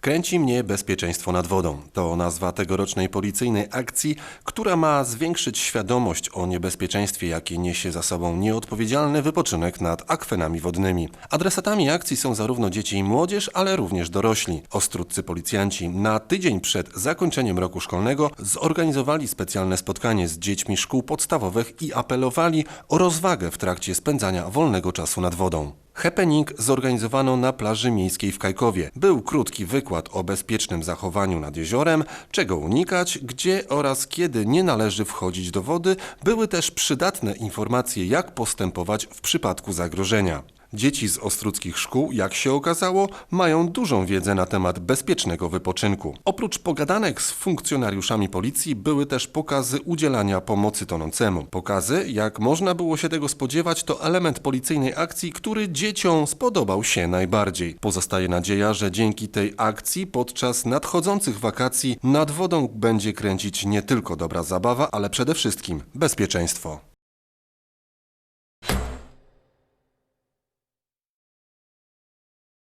Kręci mnie bezpieczeństwo nad wodą. To nazwa tegorocznej policyjnej akcji, która ma zwiększyć świadomość o niebezpieczeństwie, jakie niesie za sobą nieodpowiedzialny wypoczynek nad akwenami wodnymi. Adresatami akcji są zarówno dzieci i młodzież, ale również dorośli. Ostrudcy policjanci na tydzień przed zakończeniem roku szkolnego zorganizowali specjalne spotkanie z dziećmi szkół podstawowych i apelowali o rozwagę w trakcie spędzania wolnego czasu nad wodą. Happening zorganizowano na plaży miejskiej w Kajkowie. Był krótki wykład o bezpiecznym zachowaniu nad jeziorem, czego unikać, gdzie oraz kiedy nie należy wchodzić do wody. Były też przydatne informacje, jak postępować w przypadku zagrożenia. Dzieci z ostruckich szkół, jak się okazało, mają dużą wiedzę na temat bezpiecznego wypoczynku. Oprócz pogadanek z funkcjonariuszami policji były też pokazy udzielania pomocy tonącemu. Pokazy, jak można było się tego spodziewać, to element policyjnej akcji, który dzieciom spodobał się najbardziej. Pozostaje nadzieja, że dzięki tej akcji podczas nadchodzących wakacji nad wodą będzie kręcić nie tylko dobra zabawa, ale przede wszystkim bezpieczeństwo.